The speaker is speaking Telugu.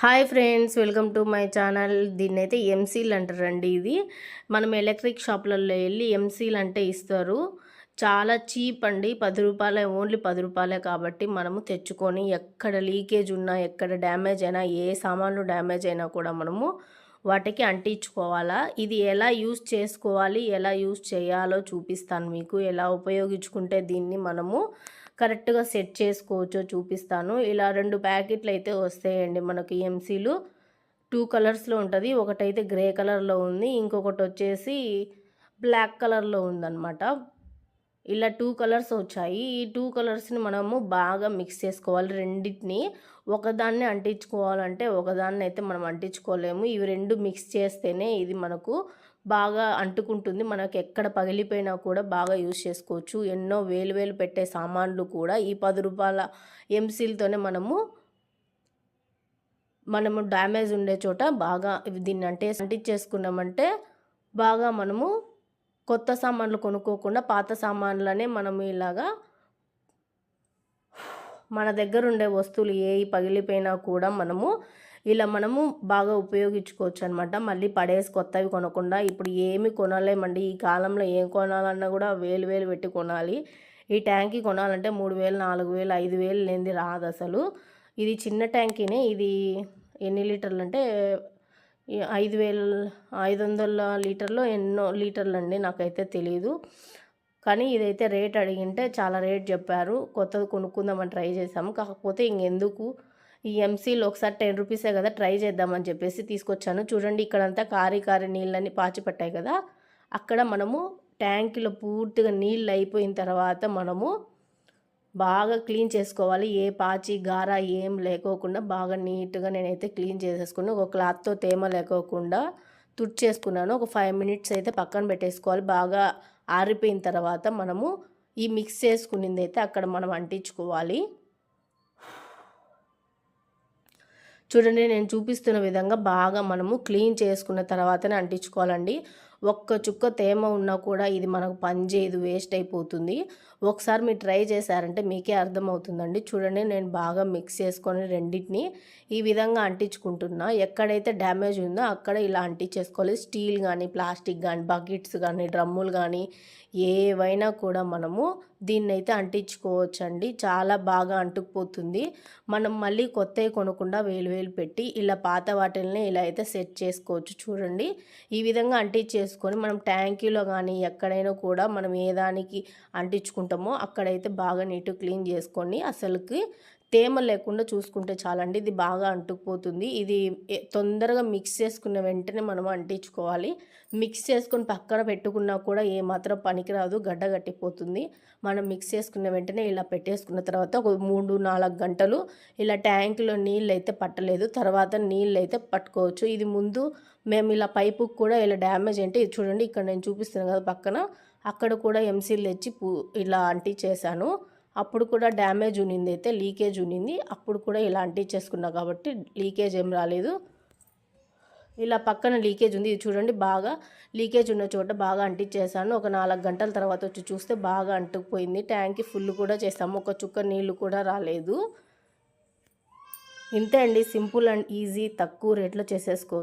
Hi friends welcome to my channel. దీన్ని అయితే ఎంసీల్ అంటారండి ఇది. మనం ఎలక్ట్రిక్ షాప్లలో వెళ్ళి ఎంసీల్ అంటే ఇస్తారు. చాలా చీప్ అండి. పది రూపాయలే ఓన్లీ పది రూపాయలే కాబట్టి మనము తెచ్చుకొని ఎక్కడ లీకేజ్ ఉన్నా ఎక్కడ డ్యామేజ్ అయినా ఏ సామాన్లు డ్యామేజ్ అయినా కూడా మనము వాటికి అంటించుకోవాలా? ఇది ఎలా యూస్ చేసుకోవాలి? ఎలా యూస్ చేయాలో చూపిస్తాను మీకు. ఎలా ఉపయోగించుకుంటే దీన్ని మనము కరెక్ట్గా సెట్ చేసుకోవచ్చో చూపిస్తాను. ఇలా రెండు ప్యాకెట్లు అయితే వస్తాయండి మనకు ఎంసీలు. టూ కలర్స్లో ఉంటుంది ఒకటైతే గ్రే కలర్లో ఉంది ఇంకొకటి వచ్చేసి బ్లాక్ కలర్లో ఉందన్నమాట. ఇలా టూ కలర్స్ వచ్చాయి. ఈ టూ కలర్స్ని మనము బాగా మిక్స్ చేసుకోవాలి. రెండింటిని ఒకదాన్ని అంటించుకోవాలంటే ఒకదాన్ని అయితే మనం అంటించుకోలేము. ఇవి రెండు మిక్స్ చేస్తేనే ఇది మనకు బాగా అంటుకుంటుంది. మనకు ఎక్కడ పగిలిపోయినా కూడా బాగా యూజ్ చేసుకోవచ్చు. ఎన్నో వేలు వేలు పెట్టే సామాన్లు కూడా ఈ పది రూపాయల ఎంసీలతోనే మనము మనము డ్యామేజ్ ఉండే చోట బాగా దీన్ని అంటే అంటించేసుకున్నామంటే బాగా మనము కొత్త సామాన్లు కొనుక్కోకుండా పాత సామాన్లనే మనము ఇలాగా మన దగ్గర ఉండే వస్తువులు ఏవి పగిలిపోయినా కూడా మనము ఇలా మనము బాగా ఉపయోగించుకోవచ్చు అనమాట మళ్ళీ పడేసి కొత్తవి కొనకుండా ఇప్పుడు ఏమి కొనలేమండి. ఈ కాలంలో ఏం కొనాలన్నా కూడా వేలు వేలు పెట్టి కొనాలి. ఈ ట్యాంకీ కొనాలంటే మూడు వేలు నాలుగు వేలు ఐదు వేలు లేనిది రాదు అసలు ఇది చిన్న ట్యాంకీనే. ఇది ఎన్ని లీటర్లు అంటే ఐదు వేలు ఐదు వందల లీటర్లు ఎన్నో లీటర్లు అండి నాకైతే తెలియదు కానీ ఇదైతే రేట్ అడిగింటే చాలా రేట్ చెప్పారు. కొత్తది కొనుక్కుందామని ట్రై చేసాము కాకపోతే ఇంకెందుకు? ఈ ఎంసీలో ఒకసారి టెన్ రూపీసే కదా ట్రై చేద్దామని చెప్పేసి తీసుకొచ్చాను. చూడండి ఇక్కడంతా కారి కారి నీళ్ళని పాచిపట్టాయి కదా. అక్కడ మనము ట్యాంకులో పూర్తిగా నీళ్ళు అయిపోయిన తర్వాత మనము బాగా క్లీన్ చేసుకోవాలి. ఏ పాచి గార ఏం లేకోకుండా బాగా నీట్గా నేనైతే క్లీన్ చేసేసుకుని ఒక క్లాత్తో తేమ లేకోకుండా తుడిచేసుకున్నాను. ఒక ఫైవ్ మినిట్స్ అయితే పక్కన పెట్టేసుకోవాలి. బాగా ఆరిపోయిన తర్వాత మనము ఈ మిక్స్ చేసుకునింది అయితే అక్కడ మనం అంటించుకోవాలి. చూడండి నేను చూపిస్తున్న విధంగా బాగా మనము క్లీన్ చేసుకున్న తర్వాతనే అంటించుకోవాలండి. ఒక్క చుక్క తేమ ఉన్నా కూడా ఇది మనకు పనిచేయదు వేస్ట్ అయిపోతుంది. ఒకసారి మీరు ట్రై చేశారంటే మీకే అర్థమవుతుందండి. చూడండి నేను బాగా మిక్స్ చేసుకొని రెండింటిని ఈ విధంగా అంటించుకుంటున్నా. ఎక్కడైతే డ్యామేజ్ ఉందో అక్కడ ఇలా అంటించేసుకోవాలి. స్టీల్ కానీ ప్లాస్టిక్ కానీ బకెట్స్ కానీ డ్రమ్ములు కానీ ఏవైనా కూడా మనము దీన్నైతే అంటించుకోవచ్చు అంటించుకోవచ్చండి. చాలా బాగా అంటుకుపోతుంది. మనం మళ్ళీ కొత్తవి కొనకుండా వేలు వేలు పెట్టి ఇలా పాత వాటిల్ని ఇలా అయితే సెట్ చేసుకోవచ్చు చూడండి. ఈ విధంగా అంటించేసుకొని మనం ట్యాంకీలో కానీ ఎక్కడైనా కూడా మనం ఏ దానికి అంటించుకుంటామో అక్కడైతే బాగా నీట్ క్లీన్ చేసుకొని అసలుకి తేమ లేకుండా చూసుకుంటే చాలండి. ఇది బాగా అంటుకుపోతుంది. ఇది తొందరగా మిక్స్ చేసుకున్న వెంటనే మనం అంటించుకోవాలి. మిక్స్ చేసుకుని పక్కన పెట్టుకున్నా కూడా ఏమాత్రం పనికిరాదు. గడ్డ కట్టిపోతుంది మనం మిక్స్ చేసుకున్న వెంటనే ఇలా పెట్టేసుకున్న తర్వాత ఒక మూడు నాలుగు గంటలు ఇలా ట్యాంకులో నీళ్ళు అయితే పట్టలేదు. తర్వాత నీళ్ళు అయితే పట్టుకోవచ్చు. ఇది ముందు మేము ఇలా పైపుకి కూడా ఇలా డ్యామేజ్ అంటే ఇది చూడండి ఇక్కడ నేను చూపిస్తున్నాను కదా పక్కన. అక్కడ కూడా ఎంసీలు తెచ్చి ఇలా అంటించేసాను అప్పుడు కూడా డ్యామేజ్ ఉన్నింది అయితే లీకేజ్ ఉన్నింది. అప్పుడు కూడా ఇలా చేసుకున్నా కాబట్టి లీకేజ్ ఏం రాలేదు. ఇలా పక్కన లీకేజ్ ఉంది. ఇది చూడండి బాగా లీకేజ్ ఉన్న చోట బాగా అంటించేసాను ఒక నాలుగు గంటల తర్వాత వచ్చి చూస్తే బాగా అంటుకుపోయింది. ట్యాంక్కి ఫుల్ కూడా చేసాము ఒక చుక్క నీళ్ళు కూడా రాలేదు. ఇంతే అండి. సింపుల్ అండ్ ఈజీ తక్కువ రేట్లో చేసేసుకో